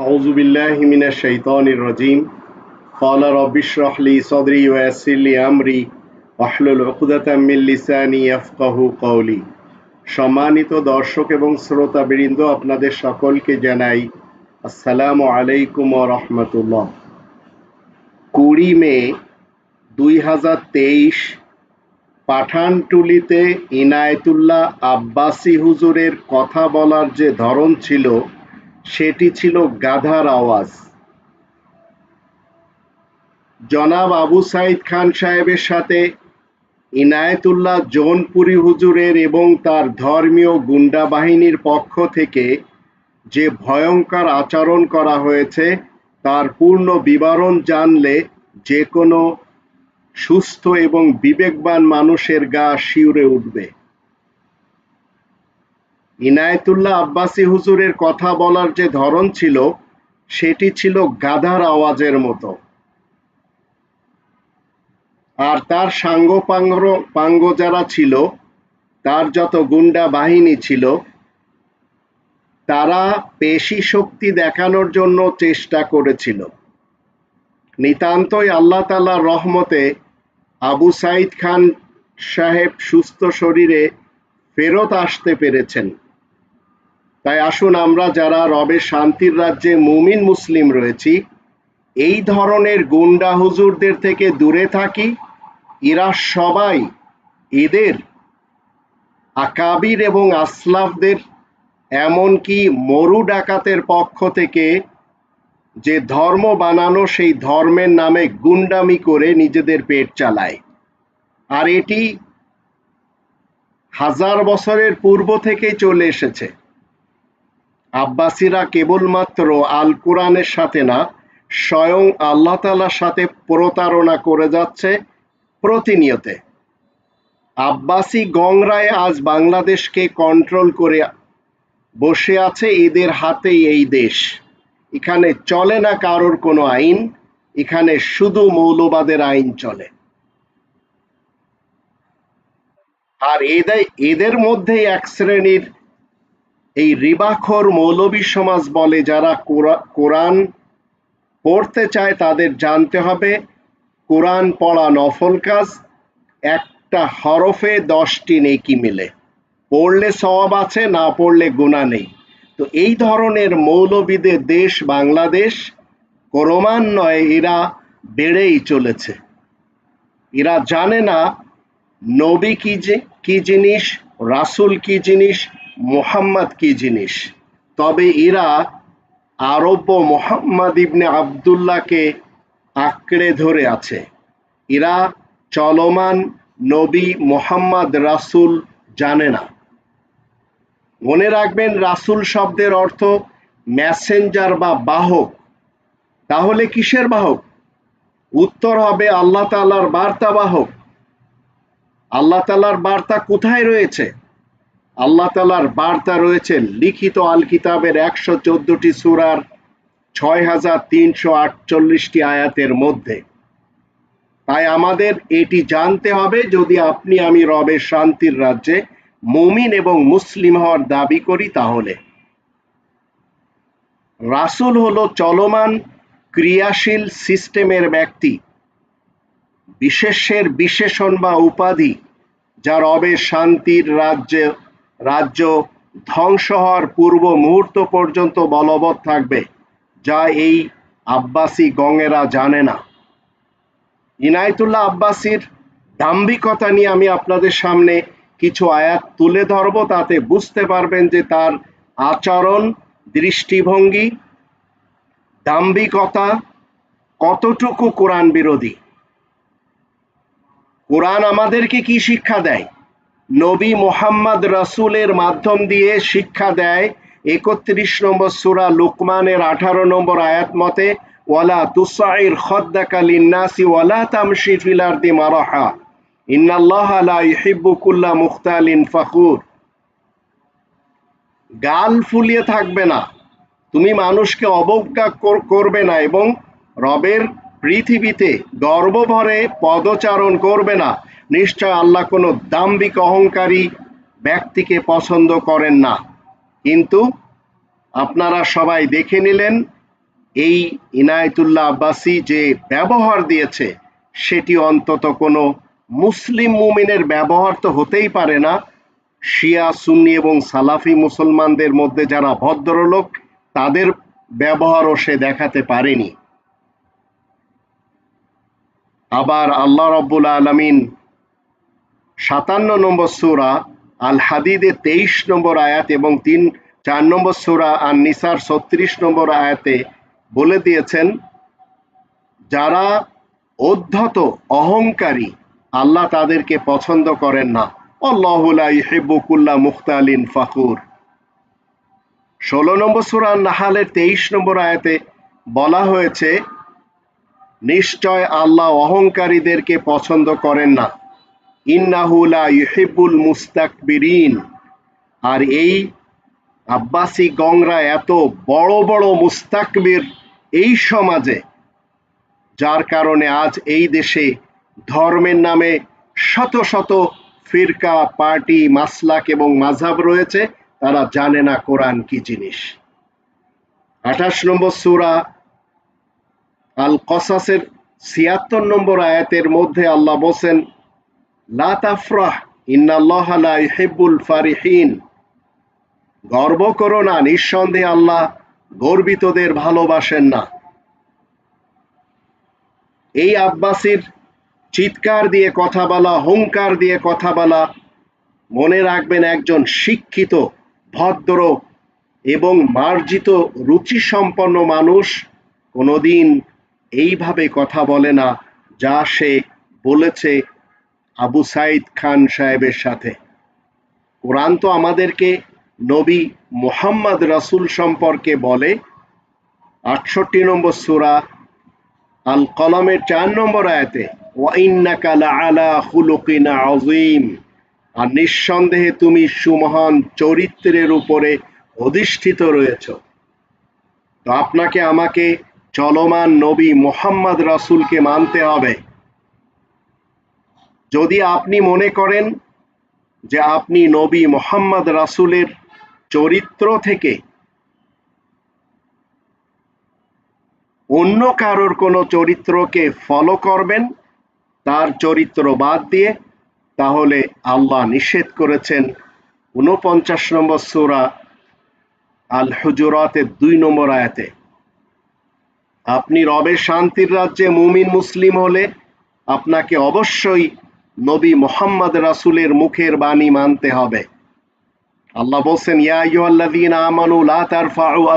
أعوذ بالله من الشيطان الرجيم قال رب اشرح لي صدري ويسر لي أمري واحلل عقدة من লিসানি يفقه قولي সম্মানিত দর্শক এবং শ্রোতাবৃন্দ আপনাদের সকলকে জানাই আসসালামু আলাইকুম ওয়া রাহমাতুল্লাহ কুড়ি মে দুই হাজার তেইশ পাঠানটুলিতে ইনায়েতুল্লাহ আব্বাসি হুজুরের কথা বলার যে ধরন ছিল সেটি ছিল গাধার আওয়াজ। জনাব আবু সাইদ খান সাহেবের সাথে ইনায়েতুল্লাহ জৌনপুরি হুজুরের এবং তার ধর্মীয় গুন্ডা বাহিনীর পক্ষ থেকে যে ভয়ঙ্কর আচরণ করা হয়েছে, তার পূর্ণ বিবরণ জানলে যে কোনো সুস্থ এবং বিবেকবান মানুষের গা শিউরে উঠবে। ইনায়েতুল্লাহ আব্বাসি হুজুরের কথা বলার যে ধরন ছিল, সেটি ছিল গাধার আওয়াজের মতো। আর তার সাঙ্গ পাঙ্গ যারা ছিল, তার যত গুন্ডা বাহিনী ছিল, তারা পেশি শক্তি দেখানোর জন্য চেষ্টা করেছিল। নিতান্তই আল্লাহ তালার রহমতে আবু সাইদ খান সাহেব সুস্থ শরীরে ফেরত আসতে পেরেছেন। তাই আসুন আমরা যারা রবের শান্তির রাজ্যে মুমিন মুসলিম রয়েছি, এই ধরনের গুন্ডা হুজুরদের থেকে দূরে থাকি। এরা সবাই এদের আকাবির এবং আসলাফদের, এমনকি মরু ডাকাতের পক্ষ থেকে যে ধর্ম বানানো সেই ধর্মের নামে গুন্ডামি করে নিজেদের পেট চালায়। আর এটি হাজার বছরের পূর্ব থেকেই চলে এসেছে। আব্বাসীরা কেবলমাত্র আল কোরআনের সাথে না, স্বয়ং আল্লাহ তালার সাথে প্রতারণা করে যাচ্ছে প্রতিনিয়তে। আব্বাসি গংরায় আজ বাংলাদেশকে কন্ট্রোল করে বসে আছে এদের হাতেই এই দেশ। এখানে চলে না কারোর কোনো আইন, এখানে শুধু মৌলবাদের আইন চলে। আর এদের এদের মধ্যে এক শ্রেণির এই রিবাখর মৌলবী সমাজ বলে যারা কোরআন পড়তে চায় তাদের জানতে হবে, কোরআন পড়া নফল কাজ, একটা হরফে দশটি নেকি মিলে। পড়লে সওয়াব আছে, না পড়লে গুণা নেই। তো এই ধরনের মৌলবিদের দেশ বাংলাদেশ ক্রমান্বয়ে এরা বেড়েই চলেছে। এরা জানে না নবী কি যে, কি জিনিস, রাসুল কি জিনিস মোহাম্মদ কি জিনিস? তবে এরা আরব্য মোহাম্মদ ইবনে আবদুল্লাহকে আঁকড়ে ধরে আছে। এরা চলমান নবী মোহাম্মদ রাসুল জানে না। মনে রাখবেন রাসুল শব্দের অর্থ ম্যাসেঞ্জার বা বাহক। তাহলে কিসের বাহক? উত্তর হবে আল্লাহ তালার বার্তা বাহক। আল্লাহ তালার বার্তা কোথায় রয়েছে? আল্লাহ তালার বার্তা রয়েছে, লিখিত আল কিতাবের একশো চোদ্দটি সুরার ছয় হাজার তিনশো আটচল্লিশটি আয়াতের মধ্যে। তাই আমাদের এটি জানতে হবে, যদি আপনি আমি রবের শান্তির রাজ্যে মুমিন এবং মুসলিম হওয়ার দাবি করি তাহলে। রাসুল হলো চলমান, ক্রিয়াশীল সিস্টেমের ব্যক্তি, বিশেষের বিশেষণ বা উপাধি, যা রবের শান্তির রাজ্যে রাজ্য ধ্বংস হওয়ার পূর্ব মুহূর্ত পর্যন্ত বলবৎ থাকবে, যা এই আব্বাসি গঙেরা জানে না। ইনায়তুল্লাহ আব্বাসীর দাম্ভিকতা নিয়ে আমি আপনাদের সামনে কিছু আয়াত তুলে ধরব, তাতে বুঝতে পারবেন যে তার আচরণ, দৃষ্টিভঙ্গি, দাম্ভিকতা কতটুকু কোরআন বিরোধী। কোরআন আমাদেরকে কি শিক্ষা দেয়? নবী মোহাম্মদ রসুলের মাধ্যম দিয়ে শিক্ষা দেয়। একত্রিশ নম্বর সুরা লুকমানের আঠারো নম্বর আয়াত মতে, ওয়ালা তুসাইর খদ্দাকা লিন্নাসি ওয়ালা তামশি ফিল আরদি মারাহা। ইন্নাল্লাহ লা ইহিব্বু কুল্লা মুখতালিন ফাখুর। গাল ফুলিয়ে থাকবে না। তুমি মানুষকে অবজ্ঞা করবে না এবং রবের পৃথিবীতে গর্বভরে পদচারণ করবে না। নিশ্চয় আল্লাহ কোনো দাম্বিক অহংকারী ব্যক্তিকে পছন্দ করেন না। কিন্তু আপনারা সবাই দেখে নিলেন, এই ইনায়তুল্লাহ আব্বাসি যে ব্যবহার দিয়েছে, সেটি অন্তত কোনো মুসলিম মুমিনের ব্যবহার তো হতেই পারে না। শিয়া, সুন্নি এবং সালাফি মুসলমানদের মধ্যে যারা ভদ্রলোক, তাদের ব্যবহারও সে দেখাতে পারেনি। আবার আল্লাহ রব্বুল আলমিন সাতান্ন নম্বর সুরা আল হাদিদে তেইশ নম্বর আয়াত এবং তিন, চার নম্বর সুরা আর নিসার ছত্রিশ নম্বর আয়াতে বলে দিয়েছেন, যারা অধ্যত অহংকারী, আল্লাহ তাদেরকে পছন্দ করেন না। অল্লাহুল্লাহ মুখতালিন ফাকুর ষোলো নম্বর সুরা নাহালের তেইশ নম্বর আয়াতে বলা হয়েছে, নিশ্চয় আল্লাহ অহংকারীদেরকে পছন্দ করেন না। ইন্নাহুলা মুস্তাকবিরিন। আর এই আব্বাসী গংরা এত বড় বড় মুস্তাকবির এই সমাজে, যার কারণে আজ এই দেশে ধর্মের নামে শত শত ফিরকা, পার্টি, মাসলাক এবং মাঝাব রয়েছে, তারা জানে না কোরআন কি জিনিস। আঠাশ নম্বর সুরা আল কসাসের ছিয়াত্তর নম্বর আয়াতের মধ্যে আল্লাহ বলছেন লা তাফরাহ, ইন্নাল্লাহ লা ইহিব্বুল ফারিহিন। গর্ব করো না, নিঃসন্দেহে আল্লাহ গর্বিতদের ভালোবাসেন না। এই আব্বাসির চিৎকার দিয়ে কথা বলা হুঙ্কার দিয়ে কথা বলা, মনে রাখবেন একজন শিক্ষিত, ভদ্র এবং মার্জিত রুচি সম্পন্ন মানুষ কোনোদিন এইভাবে কথা বলে না, যা সে বলেছে আবু সাইদ খান সাহেবের সাথে। কোরআন তো আমাদেরকে নবী মোহাম্মদ রাসুল সম্পর্কে বলে। আটষট্টি নম্বর সুরা আল কলমের চার নম্বর আয়াতে আর নিঃসন্দেহে তুমি সুমহান চরিত্রের উপরে অধিষ্ঠিত রয়েছ। তো আপনাকে আমাকে চলমান নবী মোহাম্মদ রাসুলকে মানতে হবে। যদি আপনি মনে করেন যে আপনি নবী মোহাম্মদ রাসুলের চরিত্র থেকে অন্য কারোর কোনো চরিত্রকে ফলো করবেন, তার চরিত্র বাদ দিয়ে, তাহলে আল্লাহ নিষেধ করেছেন উনপঞ্চাশ নম্বর সুরা আল হুজুরাতের দুই নম্বর আয়াতে। আপনি রবের শান্তির রাজ্যে মুমিন মুসলিম হলে আপনাকে অবশ্যই নবী মোহাম্মদ রাসুলের মুখের বাণী মানতে হবে। আল্লাহ বলছেন, ইয়া আইয়ুহাল্লাযীনা আমানু লা তারফাউ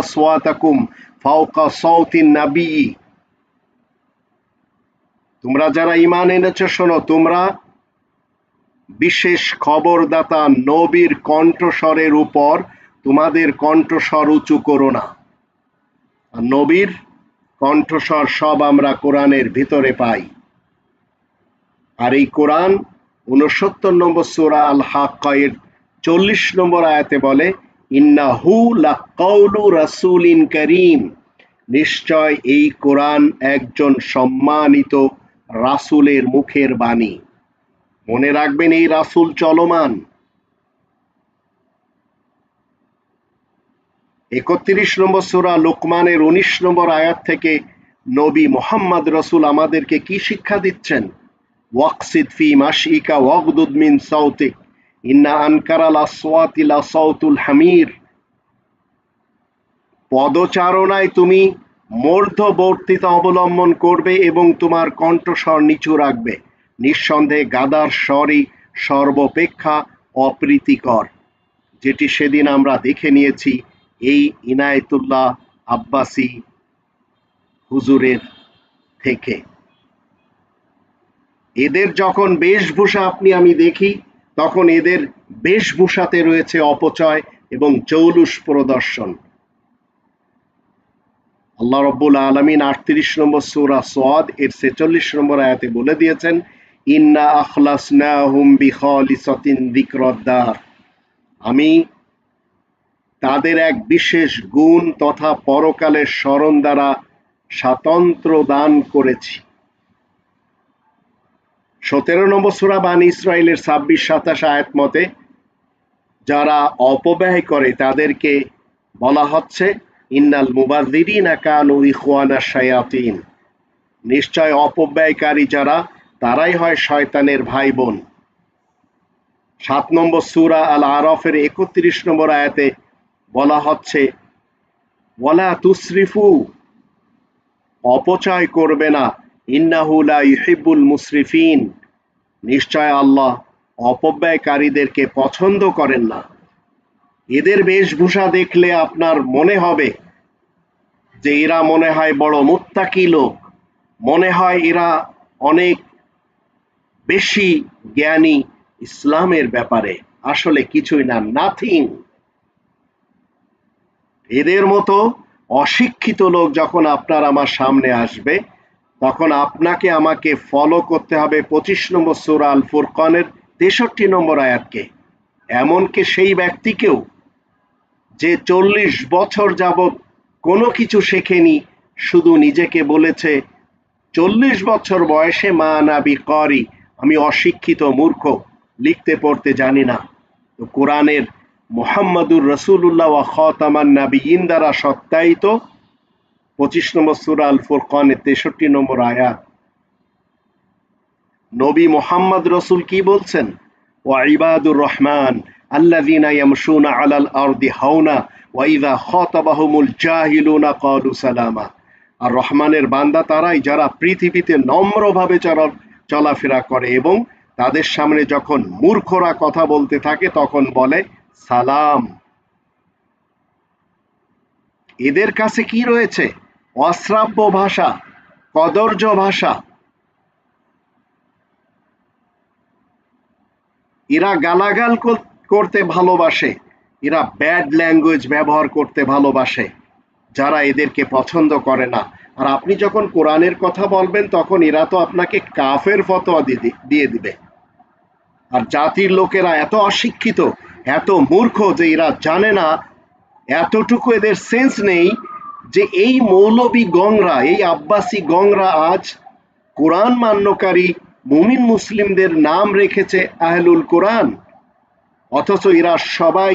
তোমরা যারা ঈমান এনেছো, শোনো, তোমরা বিশেষ খবরদাতা নবীর কণ্ঠস্বরের উপর তোমাদের কণ্ঠস্বর উঁচু করো না। নবীর কণ্ঠস্বর সব আমরা কোরআনের ভিতরে পাই। আর এই কোরআন উনসত্তর নম্বর সোরা আল হাক্কায়ের চল্লিশ নম্বর আয়াতে বলে ইন্না হু লাকৌলু রাসুলিন করিম। নিশ্চয় এই কোরআন একজন সম্মানিত রাসুলের মুখের বাণী। মনে রাখবেন এই রাসুল চলমান। একত্রিশ নম্বর সুরা লোকমানের উনিশ নম্বর আয়াত থেকে নবী মোহাম্মদ রসুল আমাদেরকে কি শিক্ষা দিচ্ছেন? ওয়াকসিদ ফি মাসিকা ওয়াকদুদ মিন সাউতিক। ইন্না আনকারাল আসওয়াতিলা সাউতুল হামির। পদচারণায় তুমি মধ্যবর্তিতা অবলম্বন করবে এবং তোমার কণ্ঠস্বর নিচু রাখবে। নিঃসন্দেহে গাদার স্বরই সর্বপেক্ষা অপ্রীতিকর। যেটি সেদিন আমরা দেখে নিয়েছি এই ইনায়তুল্লাহ আব্বাসি হুজুরের থেকে। এদের যখন বেশভূষা আপনি আমি দেখি, তখন এদের বেশভূষাতে রয়েছে অপচয় এবং চৌলুস প্রদর্শন। আল্লাহ রব্বুল আলমিন আটত্রিশ নম্বর সৌরা সোয়াদ এর ছেচল্লিশ নম্বর আয়াতে বলে দিয়েছেন, ইন্না দিকরদ্দার আমি তাদের এক বিশেষ গুণ তথা পরকালের স্মরণ দ্বারা স্বাতন্ত্র দান করেছি। সতেরো নম্বর সুরা বান ইসরায়েলের ছাব্বিশ, সাতাশ আয়াত মতে, যারা অপব্যয় করে তাদেরকে বলা হচ্ছে, ইন্নাল মুবাযযিরিনা কানু ইখওয়ানা শায়াতিন। নিশ্চয় অপব্যয়কারী যারা, তারাই হয় শয়তানের ভাই বোন সাত নম্বর সুরা আল আরফের একত্রিশ নম্বর আয়াতে বলা হচ্ছে, ওয়ালা তুসরিফু, অপচয় করবে না। ইন্নাহু লা মুসরিফিন। নিশ্চয় আল্লাহ অপব্যয়কারীদেরকে পছন্দ করেন না। এদের বেশভূষা দেখলে আপনার মনে হবে যে এরা মনে হয় বড় মুত্তাকি লোক। মনে হয় এরা অনেক বেশি জ্ঞানী ইসলামের ব্যাপারে। আসলে কিছুই না, নাথিং। এদের মতো অশিক্ষিত লোক যখন আপনার আমার সামনে আসবে তখন আপনাকে আমাকে ফলো করতে হবে পঁচিশ নম্বর সুরা আল ফুরকানের তেষট্টি নম্বর আয়াতকে। এমনকি সেই ব্যক্তিকেও যে চল্লিশ বছর যাবৎ কোনো কিছু শেখেনি, শুধু নিজেকে বলেছে, চল্লিশ বছর বয়সে মা নাবি করি আমি অশিক্ষিত মূর্খ, লিখতে পড়তে জানি না। তো কোরআনের মোহাম্মদুর রসুল্লাহ খতামান নাবিয়িন দ্বারা সত্যায়িত পঁচিশ নম্বর সুরা আল ফুরকানের তেষট্টি নম্বর আয়াত। নবী মোহাম্মদ রসুল কি বলছেন? ও ইবাদুর রহমান আল্লাযীনা ইয়ামশুনা আলাল আরদি হাওনা ওয়া ইযা খাতাবাহুমুল জাহিলুনা ক্বালু সালামা। আর রহমানের বান্দা তারাই যারা পৃথিবীতে নম্রভাবে চলা, চলাফেরা করে এবং তাদের সামনে যখন মূর্খরা কথা বলতে থাকে তখন বলে সালাম। এদের কাছে কি রয়েছে? অশ্রাব্য ভাষা, কদর্য ভাষা। এরা গালাগাল করতে ভালোবাসে, এরা ব্যাড ল্যাঙ্গুয়েজ ব্যবহার করতে ভালোবাসে, যারা এদেরকে পছন্দ করে না। আর আপনি যখন কোরআনের কথা বলবেন, তখন এরা তো আপনাকে কাফের ফতোয়া দিয়ে দিবে। আর জাতির লোকেরা এত অশিক্ষিত, এত মূর্খ যে এরা জানে না, এতটুকু এদের সেন্স নেই যে এই মৌলবী গংরা, এই আব্বাসী গংরা আজ কোরআন মান্যকারী মুমিন মুসলিমদের নাম রেখেছে আহলুল কোরআন। অথচ এরা সবাই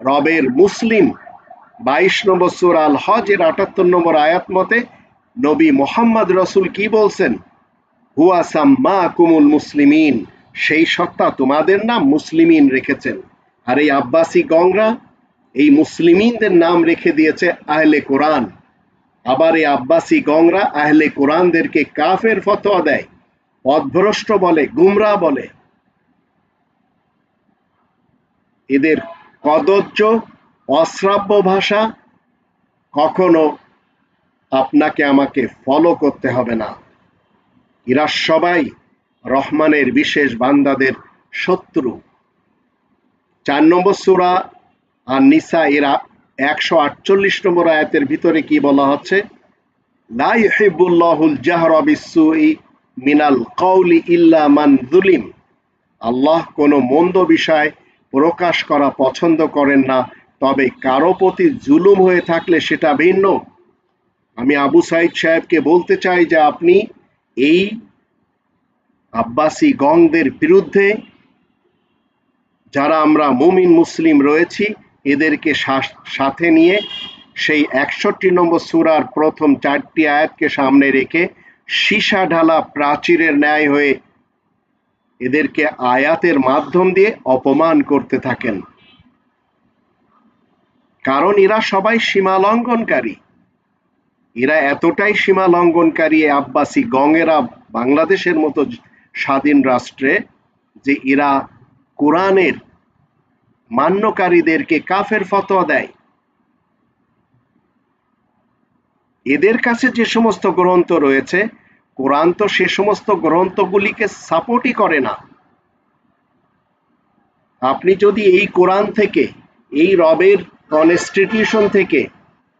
রবের মুসলিম। বাইশ নম্বর সুর আল হজের আটাত্তর নম্বর আয়াত মতে, নবী মোহাম্মদ রসুল কি বলছেন? হুয়া সাম্মা কুমুল মুসলিমিন, সেই সত্তা তোমাদের নাম মুসলিমিন রেখেছেন। আর এই আব্বাসী গংরা এই মুসলিমিনদের নাম রেখে দিয়েছে আহলে কোরআন। আবার এই আব্বাসী গংরা আহলে কোরআনদেরকে কাফের ফতোয়া দেয় পথভ্রষ্ট বলে গুমরা বলে। এদের কদর্য অশ্রাব্য ভাষা কখনো আপনাকে আমাকে ফলো করতে হবে না। এরা সবাই রহমানের বিশেষ বান্দাদের শত্রু। চার নম্বর সুরা আর নিসা, এরা একশো আটচল্লিশ নম্বর আয়াতের ভিতরে কি বলা হচ্ছে? মিনাল কৌলি ইল্লা মান দুলিম আল্লাহ কোনো মন্দ বিষয় প্রকাশ করা পছন্দ করেন না, তবে কারও প্রতি জুলুম হয়ে থাকলে সেটা ভিন্ন। আমি আবু সাইদ সাহেবকে বলতে চাই যে আপনি এই আব্বাসী গংদের বিরুদ্ধে, যারা আমরা মুমিন মুসলিম রয়েছি এদেরকে সাথে নিয়ে সেই একষট্টি নম্বর সুরার প্রথম চারটি আয়াতকে সামনে রেখে সীসা ঢালা প্রাচীরের ন্যায় হয়ে এদেরকে আয়াতের মাধ্যম দিয়ে অপমান করতে থাকেন। কারণ এরা সবাই সীমা লঙ্ঘনকারী। এরা এতটাই সীমা লঙ্ঘনকারী আব্বাসী গঙেরা বাংলাদেশের মতো স্বাধীন রাষ্ট্রে যে এরা কোরআনের মান্যকারীদেরকে কাফের ফতোয়া দেয়। এদের কাছে যে সমস্ত গ্রন্থ রয়েছে, কোরআন তো সে সমস্ত গ্রন্থগুলিকে সাপোর্টই করে না। আপনি যদি এই কোরআন থেকে, এই রবের কনস্টিটিউশন থেকে,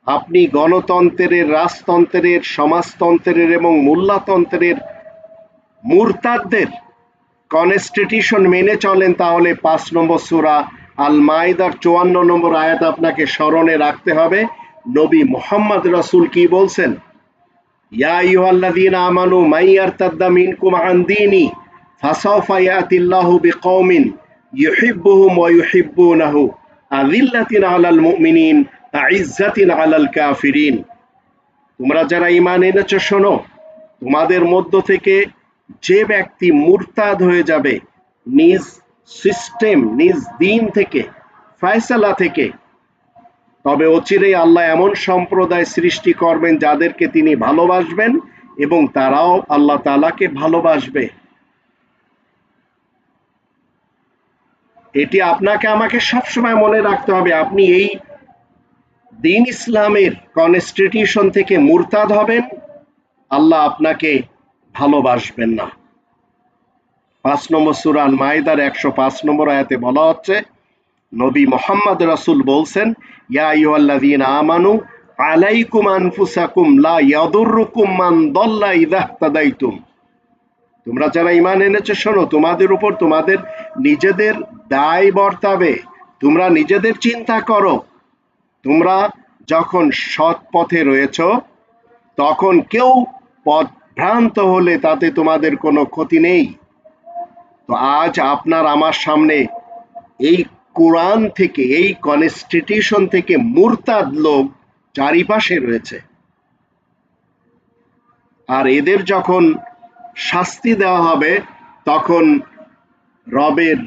আপনি গণতন্ত্রের, রাজতন্ত্রের, সমাজতন্ত্রের এবং মূল্যতন্ত্রের মুরতাদদের কনস্টিটিউশন মেনে চলেন, তাহলে পাঁচ নম্বর সুরা আল মাইদার চুয়ান্ন নম্বর আয়াত আপনাকে স্মরণে রাখতে হবে। নবী মোহাম্মদ রসুল কি বলছেন? আলাল আলাল কাফিরিন। তোমরা যারা ঈমান এনেছো, শোনো, তোমাদের মধ্য থেকে যে ব্যক্তি মুরতাদ হয়ে যাবে, নিজ সিস্টেম নিজ দিন থেকে, ফয়সালা থেকে। তবে অচিরেই আল্লাহ এমন সম্প্রদায় সৃষ্টি করবেন যাদেরকে তিনি ভালোবাসবেন এবং তারাও আল্লাহ তালাকে ভালোবাসবে। এটি আপনাকে আমাকে সবসময় মনে রাখতে হবে, আপনি এই দিন ইসলামের কনস্টিটিউশন থেকে মুরতাদ হবেন, আল্লাহ আপনাকে ভালোবাসবেন না। পাঁচ নম্বর সুরান মাইদার একশো পাঁচ নম্বর আয়াতে বলা হচ্ছে, নবী মোহাম্মদ রাসুল বলছেন, ইয়া আইয়ুহাল্লাযীনা আমানু আলাইকুম আনফুসাকুম লা ইয়াদুররুকুম মান দাল্লা ইযা তাদাইতুম তোমরা যারা ঈমান এনেছো, শোনো, তোমাদের উপর তোমাদের নিজেদের দায় বর্তাবে, তোমরা নিজেদের চিন্তা করো। তোমরা যখন সৎ পথে রয়েছ, তখন কেউ পথ ভ্রান্ত হলে তাতে তোমাদের কোনো ক্ষতি নেই। তো আজ আপনার আমার সামনে এই কোরআন থেকে, এই কনস্টিটিউশন থেকে মুরতাদ লোক চারিপাশে রয়েছে। আর এদের যখন শাস্তি দেওয়া হবে, তখন রবের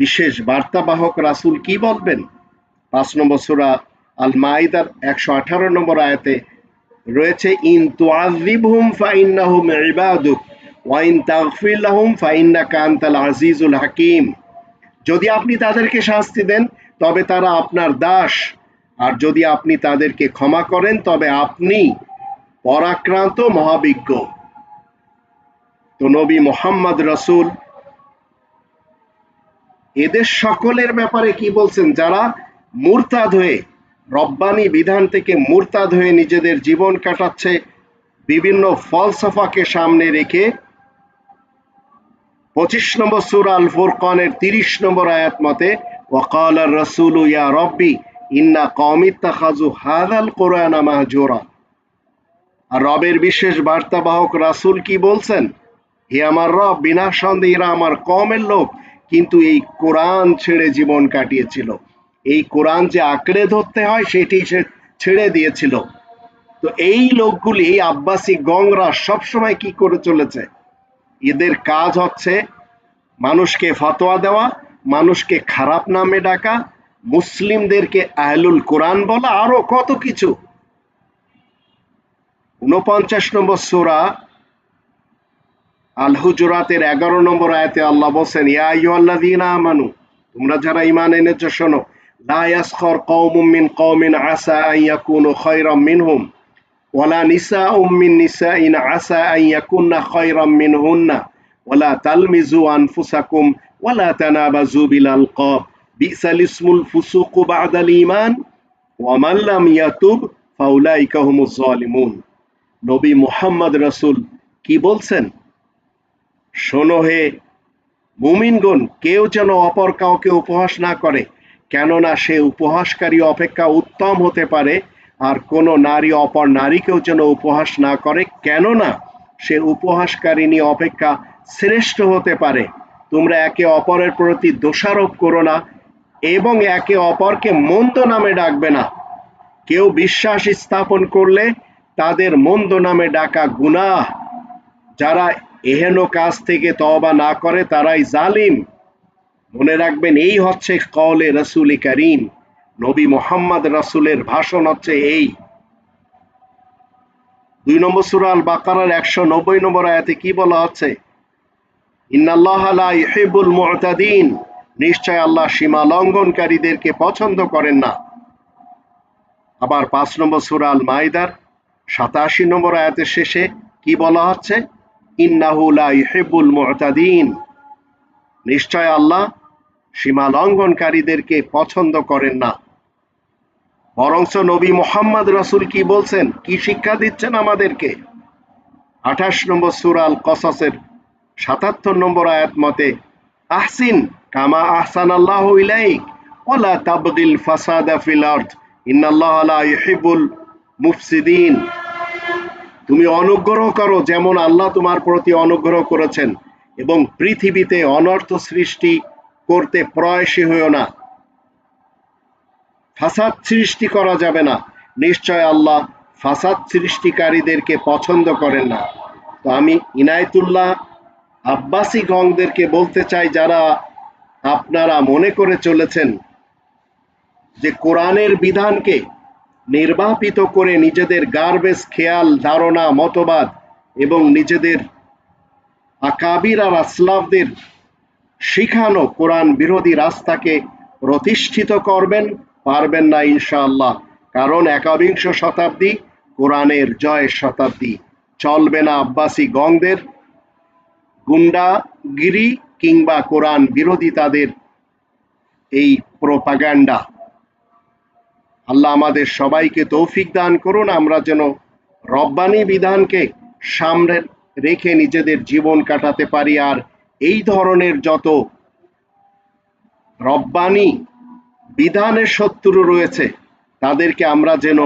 বিশেষ বার্তাবাহক রাসুল কি বলবেন? পাঁচ নম্বর সুরা আল মাইদার একশো আঠারো নম্বর আয়াতে রয়েছে, ইন তুআযিবহুম ফাইন্নাহুম ইবাদুক। ওয়া ইন তাগফির লাহুম ফাইন্নাকা আনতাল আজিজুল হাকিম। যদি আপনি তাদেরকে শাস্তি দেন, তবে তারা আপনার দাস। আর যদি আপনি তাদেরকে ক্ষমা করেন, তবে আপনি পরাক্রান্ত মহাবিজ্ঞ। তো নবী মোহাম্মদ রসুল, এদের সকলের ব্যাপারে কি বলছেন? যারা মুরতাদ হয়ে, রব্বানি বিধান থেকে মুরতাদ হয়ে নিজেদের জীবন কাটাচ্ছে, বিভিন্ন ফলসফাকে সামনে রেখে পঁচিশ নম্বর সুর আল ফুরকানের তিরিশ নম্বর আয়াত মতে, ওয়াকাল রসুল ইয়া রব্বি, ইন্না কমিত্তা খাজু হাদাল কোরআন মাহজোরা। আর রবের বিশেষ বার্তাবাহক রাসুল কি বলছেন? হে আমার রব, বিনা সন্দেহ এরা আমার কমের লোক, কিন্তু এই কোরআন ছেড়ে জীবন কাটিয়েছিল। এই কোরআন যে আঁকড়ে ধরতে হয়, সেটি সে ছেড়ে দিয়েছিল। তো এই লোকগুলি আব্বাসী গংরা সবসময় কি করে চলেছে? এদের কাজ হচ্ছে মানুষকে ফতোয়া দেওয়া, মানুষকে খারাপ নামে ডাকা, মুসলিমদেরকে আহলুল কোরআন বলা, আরও কত কিছু। উনপঞ্চাশ নম্বর সোরা আল হুজুরাতের এগারো নম্বর আয়তে আল্লাহ বলছেন, ইয়া তোমরা যারা ইমান এনেছো শোনো, লা ইয়াসখর কওমুম মিন কওমিন, আসা আন খায়রাম মিনহুম ওয়ালা নিসাউম মিন নিসাইন আসা আন ইয়াকুননা খায়রাম মিনহুন্না ওয়ালা তালমিজু আনফুসাকুম ওয়ালা তানাবাজু মান ইয়াতুব ফাউলাইকা হুমুজ নবী মুহাম্মদ রাসূল কি বলছেন? শোনো হে মুমিনগণ, কেউ যেন অপর কাউকে উপহাস না করে, কেননা সে উপহাসকারী অপেক্ষা উত্তম হতে পারে আর কোনো নারী অপর নারীকেও যেন উপহাস না করে, কেননা সে উপহাসকারিণী অপেক্ষা শ্রেষ্ঠ হতে পারে। তোমরা একে অপরের প্রতি দোষারোপ করো না এবং একে অপরকে মন্দ নামে ডাকবে না। কেউ বিশ্বাস স্থাপন করলে তাদের মন্দ নামে ডাকা গুনাহ। যারা এহেন কাজ থেকে তবা না করে, তারাই জালিম। মনে রাখবেন, এই হচ্ছে কলে রসুল করিম। নবী মোহাম্মদ রসুলের ভাষণ হচ্ছে এই। দুই নম্বর সুরাল বাকারার একশো নব্বই নম্বর আয়াতে কি বলা হচ্ছে? ইহিবুল মুতাদিন। নিশ্চয় আল্লাহ সীমা লঙ্ঘনকারীদেরকে পছন্দ করেন না। আবার পাঁচ নম্বর সুরাল মাইদার সাতাশি নম্বর আয়াতের শেষে কি বলা হচ্ছে? ইন্নাহু লা ইহিবুল মুতাদিন। নিশ্চয় আল্লাহ সীমা লঙ্ঘনকারীদেরকে পছন্দ করেন না। বরংস নবী মোহাম্মদ রসুল কি বলছেন? কি শিক্ষা দিচ্ছেন আমাদেরকে? আঠাশ নম্বর সুরাল কসাসের সাতাত্তর নম্বর আয়াত মতে, আহসিন কামা আহসান আল্লাহ ইলাইক ওলা ফিল আরদ। ইন্নাল্লাহ লা ইহিবুল মুফসিদিন। তুমি অনুগ্রহ করো যেমন আল্লাহ তোমার প্রতি অনুগ্রহ করেছেন এবং পৃথিবীতে অনর্থ সৃষ্টি করতে প্রয়াসী হইও না। ফাসাদ সৃষ্টি করা যাবে না। নিশ্চয় আল্লাহ ফাসাদ সৃষ্টিকারীদেরকে পছন্দ করেন না। তো আমি ইনায়তুল্লাহ আব্বাসি গংদেরকে বলতে চাই, যারা আপনারা মনে করে চলেছেন যে কোরআনের বিধানকে নির্বাপিত করে নিজেদের গার্বেজ, খেয়াল, ধারণা, মতবাদ এবং নিজেদের আকাবির আর আসলাফদের শিখানো কোরআন বিরোধী রাস্তাকে প্রতিষ্ঠিত করবেন, পারবেন না ইনশাআল্লাহ। কারণ একাবিংশ শতাব্দী কোরআনের জয় শতাব্দী। চলবে না আব্বাসী গংদের গুন্ডাগিরি কিংবা কোরআন বিরোধী তাদের এই প্রোপাগান্ডা। আল্লাহ আমাদের সবাইকে তৌফিক দান করুন, আমরা যেন রব্বানি বিধানকে সামনে রেখে নিজেদের জীবন কাটাতে পারি আর এই ধরনের যত রব্বানি বিধানের শত্রু রয়েছে, তাদেরকে আমরা যেন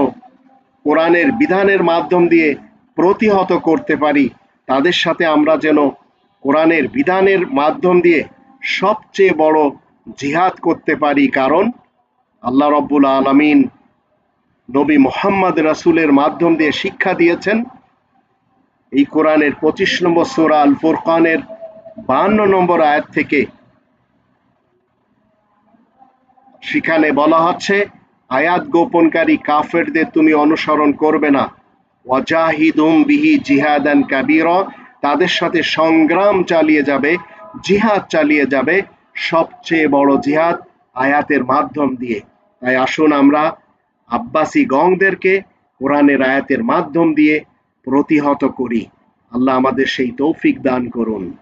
কোরআনের বিধানের মাধ্যম দিয়ে প্রতিহত করতে পারি, তাদের সাথে আমরা যেন কোরআনের বিধানের মাধ্যম দিয়ে সবচেয়ে বড় জিহাদ করতে পারি। কারণ আল্লাহ রব্বুল আলমিন নবী মোহাম্মদ রাসুলের মাধ্যম দিয়ে শিক্ষা দিয়েছেন, এই কোরআনের পঁচিশ নম্বর সোরা আল ফুরকানের বাহান্ন নম্বর আয়াত থেকে সেখানে বলা হচ্ছে, আয়াত গোপনকারী কাফেরদের তুমি অনুসরণ করবে না। ওয়াজাহিদুম বিহি জিহাদান কাবির, তাদের সাথে সংগ্রাম চালিয়ে যাবে, জিহাদ চালিয়ে যাবে, সবচেয়ে বড় জিহাদ আয়াতের মাধ্যম দিয়ে। তাই আসুন আমরা আব্বাসী গংদেরকে কোরআনের আয়াতের মাধ্যম দিয়ে প্রতিহত করি। আল্লাহ আমাদের সেই তৌফিক দান করুন।